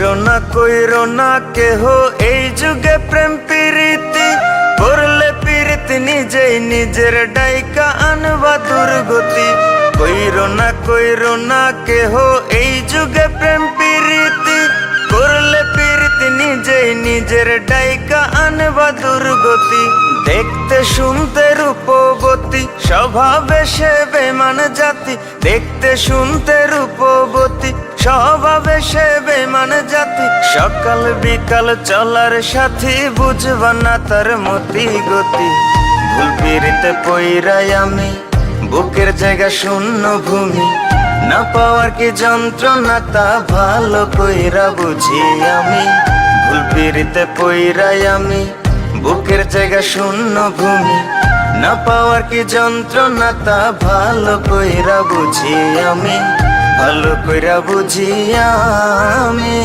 কইরো না, কইর না, কেহ এই যুগে প্রেম পিরিতি করলে পিরিতি নিজেই নিজের ডাইকা আনবা দুর্গতি। কইর না কইর না, কেহ এই যুগে প্রেম প্রীতি নিজেই নিজের ডাইকা আনবা দুর্গতি। দেখতে, শুনতে রূপবতী, স্বভাবে সে বেমান জাতি। দেখতে, শুনতে রূপবতী, স্বভাবে সে বেমান জাতি। সকাল বিকাল চলার সাথী বুঝবা না তার মতি গতি। ভুল পিড়িতে পইরাই আমি, বুকের জায়গা শূন্য ভূমি। না পাওয়ার কি যন্ত্রণা তা ভালো কইরা বুঝি আমি? ভুল পিড়িতে পইরাই আমি, বুকের জায়গা শূন্য ভূমি। না পাওয়ার কি যন্ত্রণা তা ভালো কইরা বুঝি আমি, ভালো কইরা বুঝি আমি।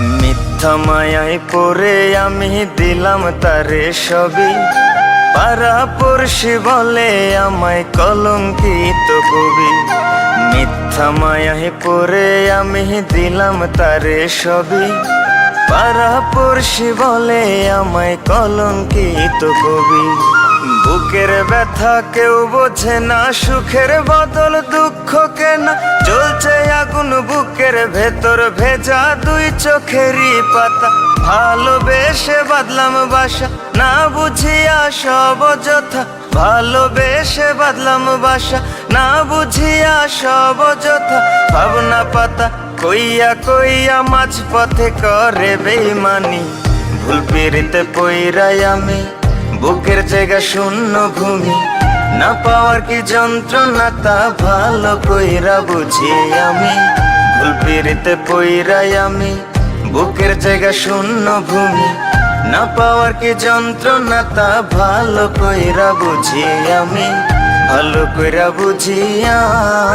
মিথ্যা মায়ায় পরে আমি দিলাম তারে সবই। পাড়া পড়শি বলে আমায় কলঙ্কিত কবি। মিথ্যা মায়ায় পরে আমি দিলাম তারে সবই। পাড়া পড়শি বলে আমায় কলঙ্কিত কবি। বুকের ব্যথা কেউ বোঝে না, সুখের বদল দুঃখ কেনা। চলছে আগুন বুকের ভেতর ভেজা দুই চোখেরই পাতা। ভালোবেসে বাদলাম বাসা, না বুঝিয়া সব যথা ভালোবেসে বাদলাম বাসা, না বুঝিয়া সব যথা ভাবনা পাতা কইয়া কইয়া মাঝ পথে করে বেইমানি। ভুল পিড়িতে পইরাই আমি, বুকের জায়গা শূন্য ভূমি। না পাওয়ার কি যন্ত্রণা তা ভালো কইরা বুঝি আমি। পিড়িতে পইরাই আমি, বুকের জায়গা শূন্য ভূমি। না পাওয়ার কি যন্ত্রণা তা ভালো কইরা বুঝি আমি, ভালো কইরা বুঝি আমি।